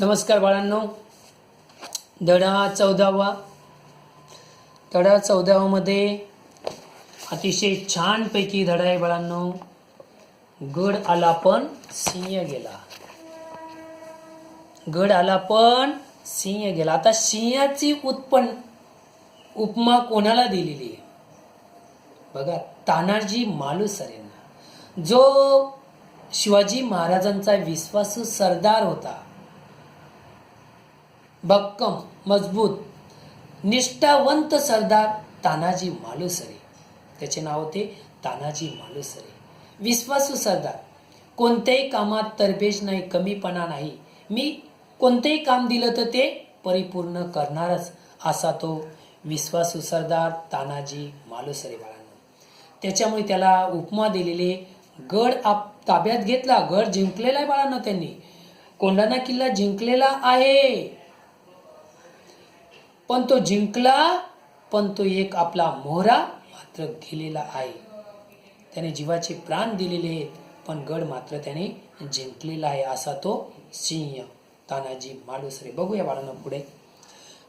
नमस्कार बाळांनो. धडा चौदावा. धडा चौदावामध्ये अतिशय छानपैकी धडा आहे बाळांनो. गड आला पण सिंह गेला. गड आला पण सिंह गेला. आता सिंहाची उत्पन्न उपमा कोणाला दिलेली आहे? बघा तानाजी मालुसर यांना. जो शिवाजी महाराजांचा विश्वासू सरदार होता भक्कम मजबूत निष्ठावंत सरदार तानाजी मालुसरे. त्याचे नाव होते तानाजी मालुसरे. विश्वासू सरदार कोणत्याही कामात तरबेज नाही कमीपणा नाही. मी कोणतेही काम दिलं तर ते परिपूर्ण करणारच असा तो विश्वासू सरदार तानाजी मालुसरे बाळांनो. त्याच्यामुळे त्याला उपमा दिलेले गड आप ताब्यात घेतला गड जिंकलेला आहे बाळांनो त्यांनी. कोंढाणा किल्ला जिंकलेला आहे. पण तो जिंकला पण तो एक आपला मोहरा मात्र गेलेला आहे. त्याने जीवाचे प्राण दिलेले आहेत पण गड मात्र त्याने जिंकलेला आहे असा तो सिंह. तानाजी मालुसरे बघूया बाळांना पुढे.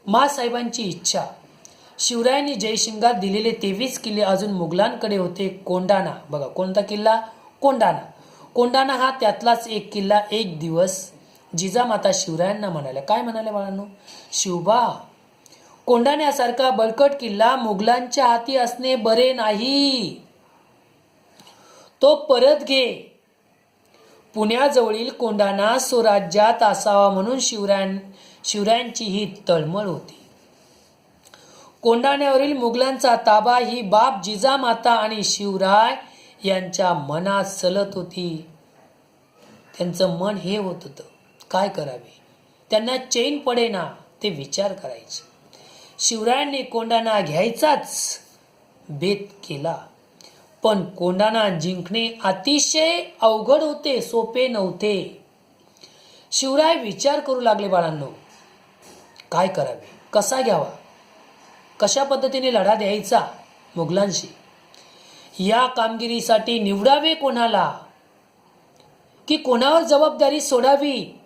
मा साहेबांची इच्छा. शिवरायांनी जयशिंगात दिलेले तेवीस किल्ले अजून मुघलांकडे होते. कोंडाणा बघा कोणता किल्ला? कोंडाणा कोंडाणा हा त्यातलाच एक किल्ला एक दिवस जिजामाता शिवरायांना म्हणाल्या. काय म्हणाले बाळांनो? शिवबा कोंडाण्यासारखा बळकट किल्ला मुघलांच्या हाती असणे बरे नाही. तो परत घे. पुण्याजवळील कोंडाणा स्वराज्यात असावा म्हणून शिवरायां शिवरायांची ही तळमळ होती. कोंडाण्यावरील मुघलांचा ताबा ही बाप जिजामाता आणि शिवराय यांच्या मनात सलत होती. त्यांचं मन हे होत होतं. काय करावे? त्यांना चैन पडेना ते विचार करायचे. शिवरायांनी कोंडाणा घ्यायचाच भेद केला. पण कोंडाणा जिंकणे अतिशय अवघड होते सोपे नव्हते. शिवराय विचार करू लागले बाळांनो. काय करावे? कसा घ्यावा? कशा पद्धतीने लढा द्यायचा मुघलांशी? या कामगिरीसाठी निवडावे कोणाला? की कोणावर जबाबदारी सोडावी?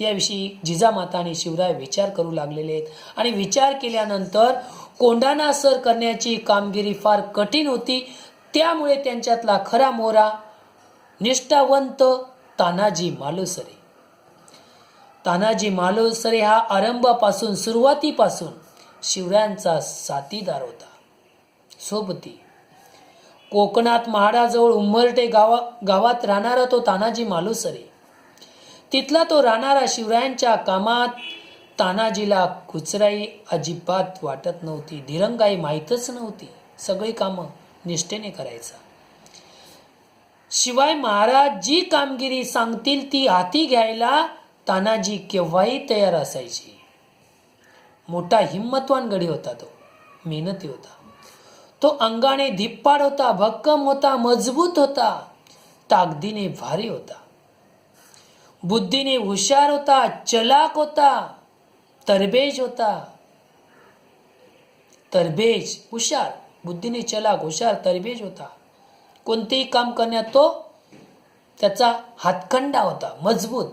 याविषयी जिजामाता आणि शिवराय विचार करू लागलेले आहेत. आणि विचार केल्यानंतर कोंढाणा सर करण्याची कामगिरी फार कठीण होती. त्यामुळे त्यांच्यातला खरा मोरा निष्ठावंत तानाजी मालुसरे. तानाजी मालुसरे हा आरंभापासून सुरुवातीपासून शिवरायांचा साथीदार होता. सोबती कोकणात महाडाजवळ उंबरटे गावा गावात राहणारा तो तानाजी मालुसरे. तिथला तो राहणारा शिवरायांच्या कामात तानाजीला कुचराई अजिबात वाटत नव्हती. धिरंगाई माहीतच नव्हती. सगळी कामं निष्ठेने करायचा. शिवाय महाराज जी कामगिरी सांगतील ती हाती घ्यायला तानाजी केव्हाही तयार असायची. मोठा हिम्मतवान गडी होता तो. मेहनती होता. तो अंगाने धिप्पाड होता भक्कम होता मजबूत होता. ताकदीने भारी होता. बुद्धीने हुशार होता चलाक होता तरबेज होता. तरबेज हुशार. बुद्धीने चलाक हुशार तरबेज होता. कोणतेही काम करण्यात तो त्याचा हातखंडा होता मजबूत.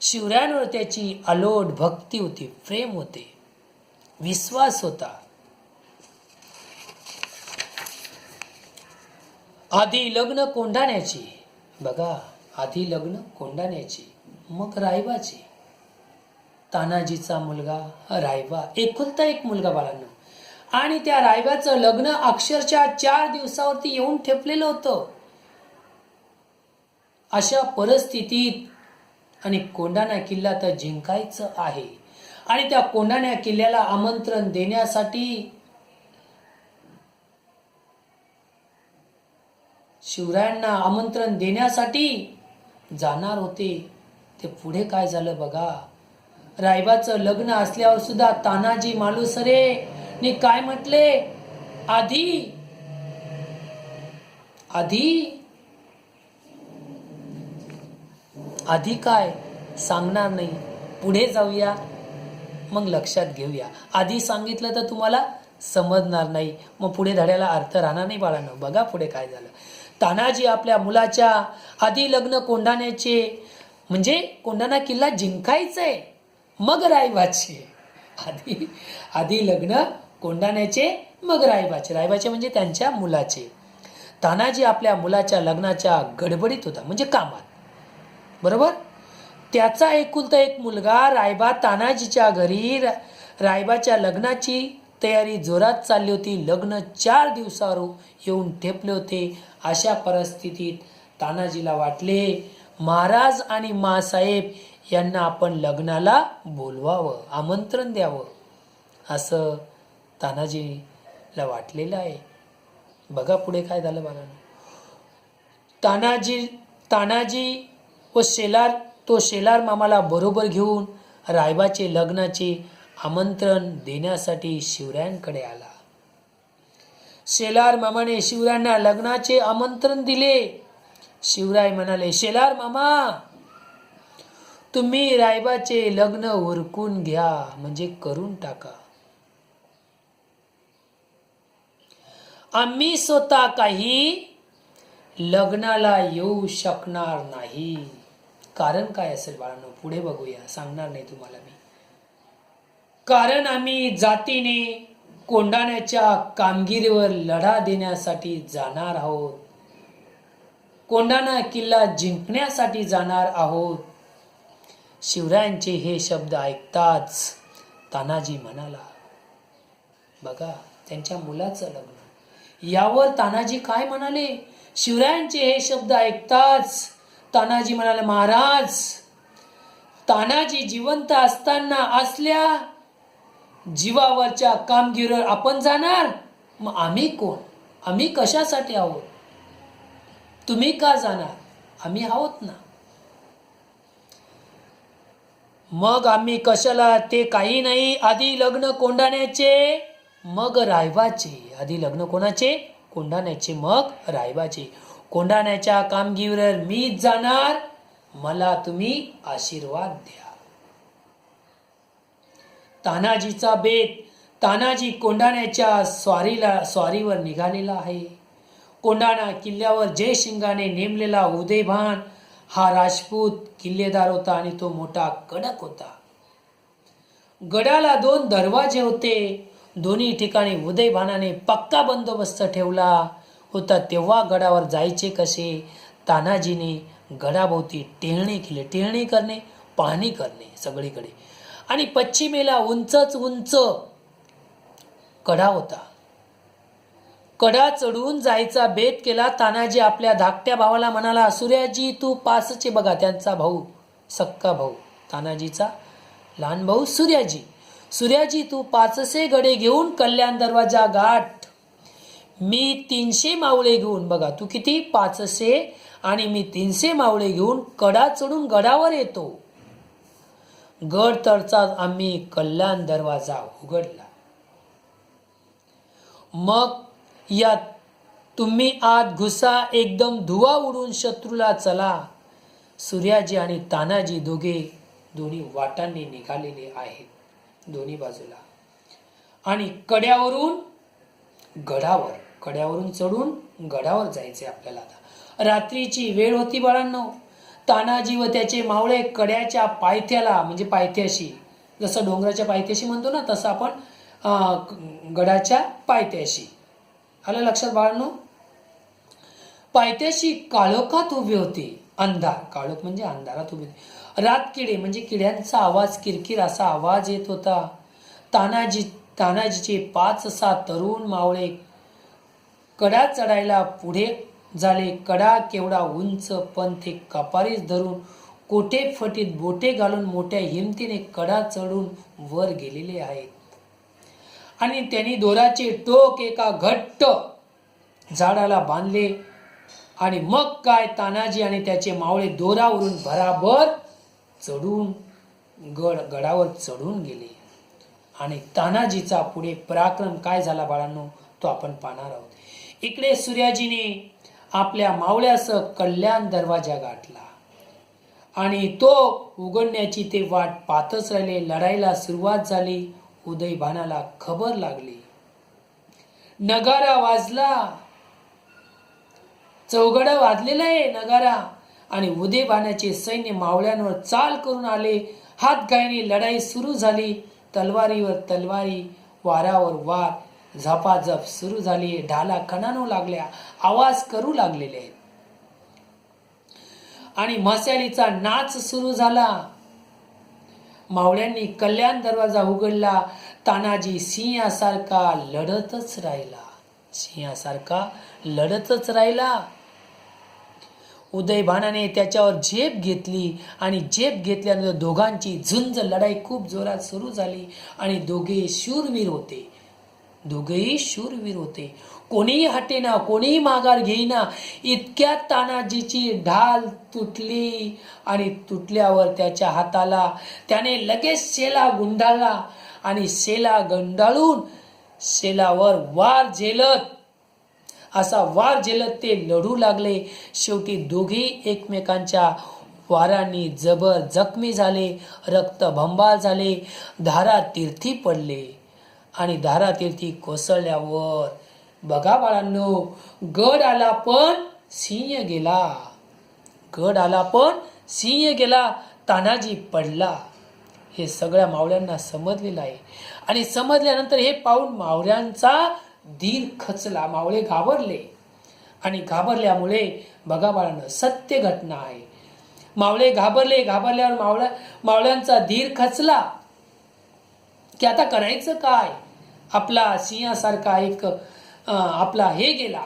शिवरायांवर त्याची अलोट भक्ती होती प्रेम होते. विश्वास होता. आधी लग्न कोंढाण्याची. बघा. आधी लग्न कोंडाण्याचे मग रायबाची. तानाजीचा मुलगा रायबा एकुलता एक मुलगा बाळांना. आणि त्या रायबाचं लग्न अक्षरशः चार दिवसावरती येऊन ठेपलेलं होतं. अशा परिस्थितीत आणि कोंडाणा किल्ला तर जिंकायचं आहे. आणि त्या कोंडाण्या किल्ल्याला आमंत्रण देण्यासाठी शिवरायांना आमंत्रण देण्यासाठी जाणार होते ते पुढे काय झालं बघा. रायबाचं लग्न असल्यावर सुद्धा तानाजी मालुसरे ने काय म्हटले? आधी आधी आधी काय सांगणार नाही. पुढे जाऊया मग लक्षात घेऊया. आधी सांगितलं तर तुम्हाला समजणार नाही. मग पुढे धड्याला अर्थ राहणार नाही बाळांनो. बघा पुढे काय झालं. तानाजी आपल्या मुलाच्या आधी लग्न कोंढाण्याचे म्हणजे कोंढाणा किल्ला जिंकायचंय. मग रायबाचे. आधी आधी लग्न कोंढाण्याचे मग रायबाचे. रायबाचे म्हणजे त्यांच्या मुलाचे. तानाजी आपल्या मुलाच्या लग्नाच्या गडबडीत होता म्हणजे कामात. बरोबर? त्याचा एकुलता एक मुलगा रायबा तानाजीच्या घरी रायबाच्या लग्नाची तयारी जोरात चालली होती. लग्न चार दिवसावर येऊन ठेपले होते. अशा परिस्थितीत तानाजीला वाटले महाराज आणि मासाहेब यांना आपण लग्नाला बोलवावं आमंत्रण द्यावं. असं तानाजीला वाटलेलं आहे. बघा पुढे काय झालं बघा तानाजी तानाजी व शेलार तो शेलार मामाला बरोबर घेऊन रायबाचे लग्नाचे आमंत्रण देण्यासाठी शिवरायांकडे आला. शेलार मामाने शिवरायांना लग्नाचे आमंत्रण दिले. शिवराय म्हणाले शेलार मामा तुम्ही रायबाचे लग्न उरकून घ्या म्हणजे करून टाका. आम्ही स्वतः काही लग्नाला येऊ शकणार नाही. कारण काय असेल बाळांनो? पुढे बघूया. सांगणार नाही तुम्हाला मी. कारण आम्ही जातीने कोंडाण्याच्या कामगिरीवर लढा देण्यासाठी जाणार आहोत. कोंडाणा किल्ला जिंकण्यासाठी जाणार आहोत. शिवरायांचे हे शब्द ऐकताच तानाजी म्हणाला बघा त्यांच्या मुलाचं लग्न. यावर तानाजी काय म्हणाले? शिवरायांचे हे शब्द ऐकताच तानाजी म्हणाले महाराज तानाजी जिवंत असताना असल्या जीवावरच्या कामगिरीवर आपण जाणार? मग आम्ही कोण? आम्ही कशासाठी आहोत? तुम्ही का जाणार? आम्ही आहोत ना. मग आम्ही कशाला ते काही नाही आधी लग्न कोंडाण्याचे मग रायवाचे आधी लग्न कोणाचे? कोंडाण्याचे मग रायवाचे कोंडाण्याच्या कामगिरीवर मीच जाणार. मला तुम्ही आशीर्वाद द्या. तानाजीचा बेत तानाजी कोंढाण्याच्या स्वारीला स्वारीवर निघालेला आहे. कोंढाणा किल्ल्यावर जयशिंगाने नेमलेला उदयभान हा राजपूत किल्लेदार होता आणि तो मोठा कडक होता. गडाला दोन दरवाजे होते. दोन्ही ठिकाणी उदयभानाने पक्का बंदोबस्त ठेवला होता. तेव्हा गडावर जायचे कसे? तानाजीने गडाभोवती टेहणे केले. टेहणे करणे पाहणी करणे सगळीकडे. आणि पश्चिमेला उंचच उंच कडा होता. कडा चढून जायचा बेत केला तानाजी आपल्या धाकट्या भावाला म्हणाला सूर्याजी तू पासचे बघा त्यांचा भाऊ सक्का भाऊ तानाजीचा लहान भाऊ सूर्याजी. सूर्याजी तू पाचसे गडे घेऊन कल्याण दरवाजा गाठ. मी तीनशे मावळे घेऊन बघा तू किती? पाचशे आणि मी तीनशे मावळे घेऊन कडा चढून गडावर येतो. गड तरचाच आम्ही कल्याण दरवाजा उघडला. मग या तुम्ही आत घुसा एकदम धुवा उडून शत्रूला चला. सूर्याजी आणि तानाजी दोघे दोन्ही वाटांनी निघालेले आहेत दोन्ही बाजूला. आणि कड्यावरून गडावर कड्यावरून चढून गडावर जायचे आपल्याला आता. रात्रीची वेळ होती बाळांनो. तानाजी व त्याचे मावळे कड्याच्या पायथ्याला म्हणजे पायथ्याशी. जसं डोंगराच्या पायथ्याशी म्हणतो ना तसं आपण गडाच्या पायथ्याशी. आलं लक्षात बाळांनो? पायथ्याशी काळोखात उभे होते. अंधार. काळोख म्हणजे अंधारात उभे होते. रात किडे म्हणजे किड्यांचा आवाज किरकिर असा आवाज येत होता. तानाजी तानाजीचे पाच सात तरुण मावळे कडा चढायला पुढे झाले कडा केवढा उंच पण ते कपारीस धरून कोठे फटीत बोटे घालून मोठ्या हिमतीने कडा चढून वर गेलेले आहेत. आणि त्यांनी दोराचे टोक एका घट्ट झाडाला बांधले. आणि मग काय तानाजी आणि त्याचे मावळे दोरावरून भराभर चढून गड गडावर चढून गेले. आणि तानाजीचा पुढे पराक्रम काय झाला बाळांनो? तो आपण पाहणार आहोत. इकडे सूर्याजीने आपल्या मावळ्यासह कल्याण दरवाजा गाठला. आणि तो उघडण्याची ते वाट पाहतच राहिले. लढाईला सुरुवात झाली. उदयभानाला खबर लागली. नगारा वाजला. चौघडा वाजलेला आहे नगारा. आणि उदयभानाचे सैन्य मावळ्यांवर चाल करून आले. हातगायने लढाई सुरू झाली. तलवारीवर तलवारी वारावर वार. झपाझप सुरू झाली ढाला खणानू लागल्या आवाज करू लागलेले. आहेत आणि मशालीचा नाच सुरू झाला. मावळ्यांनी कल्याण दरवाजा उघडला. तानाजी सिंहासारखा लढतच राहिला. सिंहासारखा लढतच राहिला. उदयभानाने त्याच्यावर झेप घेतली आणि झेप घेतल्यानंतर दोघांची झुंज लढाई खूप जोरात सुरू झाली आणि दोघे शूरवीर होते. दोघेही शूरवीर होते. कोणीही हटेना कोणीही माघार घेईना इतक्या तानाजीची ढाल तुटली आणि तुटल्यावर त्याच्या हाताला त्याने लगेच शेला गुंडाळला आणि शेला गंडाळून शेलावर वार झेलत. असा वार झेलत ते लढू लागले. शेवटी दोघेही एकमेकांच्या वारांनी जबर जखमी झाले रक्तभंबार झाले धारा तीर्थी पडले. आणि दारातील तीर्थी कोसळल्यावर बघा बाळांनो गड आला पण सिंह गेला. गड आला पण सिंह गेला तानाजी पडला. हे सगळ्या मावळ्यांना समजलेलं आहे. आणि समजल्यानंतर हे पाहून मावळ्यांचा धीर खचला. मावळे घाबरले. आणि घाबरल्यामुळे बघा बाळानं सत्य घटना आहे. मावळे घाबरले. घाबरल्यावर मावळ्या मावळ्यांचा धीर खचला. की आता करायचं काय? आपला सिंहासारखा एक आपला हे गेला.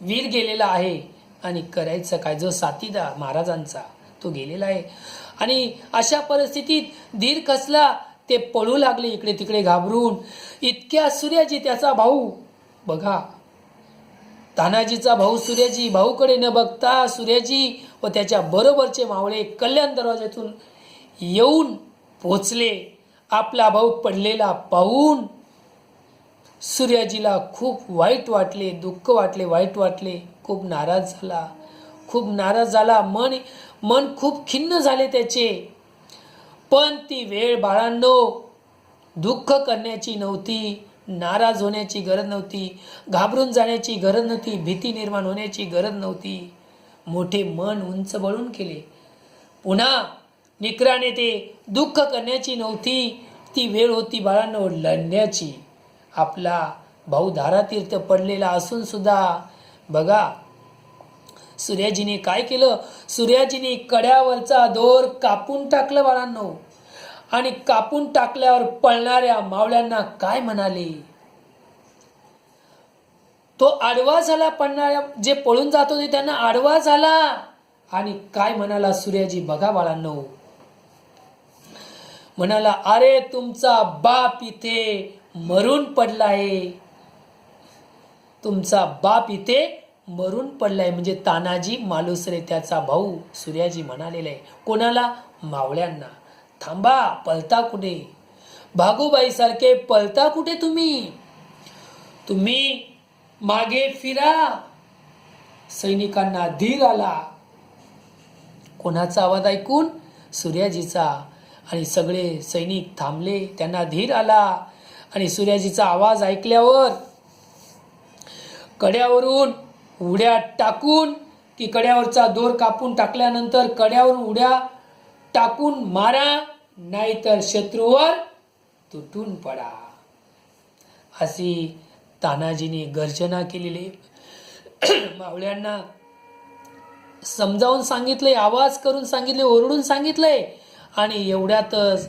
वीर गेलेला आहे आणि करायचं काय? जो साथीदार महाराजांचा तो गेलेला आहे. आणि अशा परिस्थितीत धीर कसला? ते पळू लागले इकडे तिकडे घाबरून. इतक्या सूर्याजी त्याचा भाऊ बघा. तानाजीचा भाऊ सूर्याजी भाऊकडे न बघता सूर्याजी व त्याच्या बरोबरचे मावळे कल्याण दरवाज्यातून येऊन पोचले. आपला भाऊ पडलेला पाहून सूर्याजीला खूप वाईट वाटले दुःख वाटले वाईट वाटले. खूप नाराज झाला. खूप नाराज झाला. मन मन खूप खिन्न झाले त्याचे. पण ती वेळ बाळांनो दुःख करण्याची नव्हती नाराज होण्याची गरज नव्हती घाबरून जाण्याची गरज नव्हती भीती निर्माण होण्याची गरज नव्हती. मोठे मन उंच बळून केले पुन्हा निकराने ते दुःख करण्याची नव्हती. ती वेळ होती बाळांनो लढण्याची. आपला भाऊ धारातीर्थ पडलेला असून सुद्धा बघा सूर्याजीने काय केलं? सूर्याजीने कड्यावरचा दोर कापून टाकलं बाळांनो. आणि कापून टाकल्यावर पळणाऱ्या मावळ्यांना काय म्हणाले? तो आडवा झाला पळणाऱ्या जे पळून जात होते त्यांना आडवा झाला. आणि काय म्हणाला सूर्याजी? बघा बाळांनो म्हणाला अरे तुमचा बाप इथे मरून पडलाय. तुमचा बाप इथे मरून पडलाय. म्हणजे तानाजी मालुसरे त्याचा भाऊ सूर्याजी म्हणालेला आहे. कोणाला? मावळ्यांना. थांबा पळता कुठे? भागूबाई सारखे पळता कुठे तुम्ही? तुम्ही मागे फिरा. सैनिकांना धीर आला. कोणाचा आवाज ऐकून? सूर्याजीचा. आणि सगळे सैनिक थांबले. त्यांना धीर आला आणि सूर्याजीचा आवाज ऐकल्यावर कड्यावरून उड्या टाकून की कड्यावरचा दोर कापून टाकल्यानंतर कड्यावरून उड्या टाकून मारा नाहीतर शत्रूवर तुटून पडा. अशी तानाजीने गर्जना केलेली. मावळ्यांना समजावून सांगितलंय आवाज करून सांगितले ओरडून सांगितलंय. आणि एवढ्यातच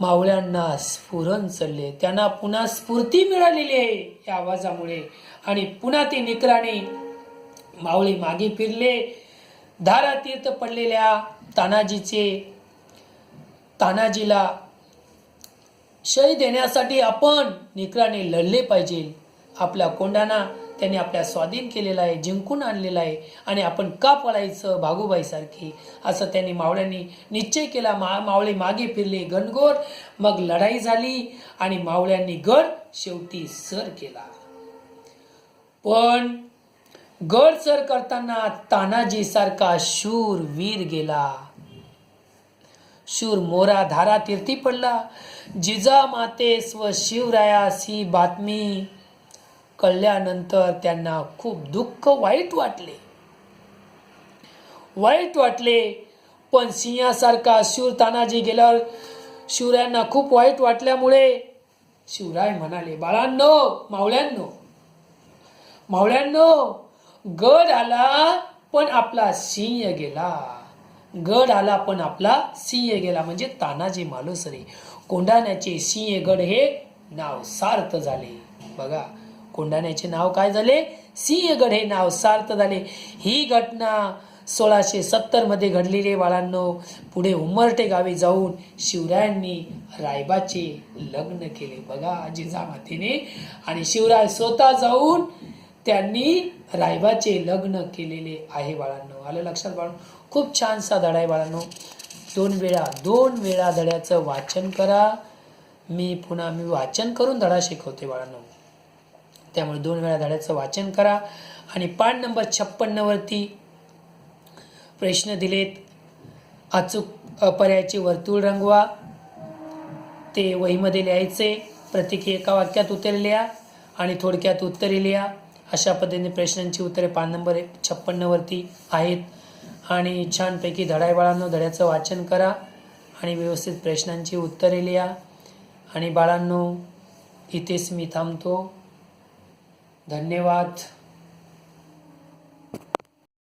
मावळ्यांना स्फुरण चढले त्यांना पुन्हा स्फूर्ती मिळालेली आहे या आवाजामुळे. आणि पुन्हा ते निकराने मावळे मागे फिरले. धारातीर्थ पडलेल्या तानाजीचे तानाजीला शय देण्यासाठी आपण निकराने लढले पाहिजे. आपल्या कोंडाना त्यांनी आपल्या स्वाधीन केलेला आहे जिंकून आणलेला आहे आणि आपण का पळायचं भागूबाई सारखी असं त्यांनी मावळ्यांनी निश्चय केला. मा मावळे मागे फिरले गणगोर मग लढाई झाली आणि मावळ्यांनी गड शेवटी सर केला. पण गड सर करताना तानाजी सारखा शूर वीर गेला. शूर मोरा धारा तीर्थी पडला. जिजा मातेस व शिवरायास ही बातमी कळल्यानंतर त्यांना खूप दुःख वाईट वाटले. वाईट वाटले पण सिंहासारखा शूर तानाजी गेल्यावर शिवरायांना खूप वाईट वाटल्यामुळे शिवराय म्हणाले बाळांनो मावळ्यांनो मावळ्यांनो गड आला पण आपला सिंह गेला. गड आला पण आपला सिंह गेला. म्हणजे तानाजी मालुसरे कोंढाण्याचे सिंहगड हे नाव सार्थ झाले. बघा कोंढाण्याचे नाव काय झाले? सिंहगड हे नाव सार्थ झाले. ही घटना सोळाशे सत्तरमध्ये घडलेले घडलेली आहे बाळांनो. पुढे उमरटे गावी जाऊन शिवरायांनी रायबाचे लग्न केले. बघा जिजामातेने. आणि शिवराय स्वतः जाऊन त्यांनी रायबाचे लग्न केलेले आहे बाळांनो. आलं लक्षात बाळ खूप छानसा धडा आहे बाळांनो. दोन वेळा दोन वेळा धड्याचं वाचन करा. मी पुन्हा मी वाचन करून धडा शिकवते बाळांनो. त्यामुळे दोन वेळा धड्याचं वाचन करा. आणि पान नंबर छप्पन्नवरती प्रश्न दिलेत. अचूक अ, वर्तुळ रंगवा. ते वहीमध्ये लिहायचे. प्रत्येकी एका वाक्यात उत्तरे लिहा आणि थोडक्यात उत्तरे लिहा. अशा पद्धतीने प्रश्नांची उत्तरे पान नंबर छप्पन्नवरती आहेत. आणि छानपैकी धडाय बाळांनो धड्याचं वाचन करा आणि व्यवस्थित प्रश्नांची उत्तरे लिहा. आणि बाळांनो इथेच मी थांबतो. धन्यवाद.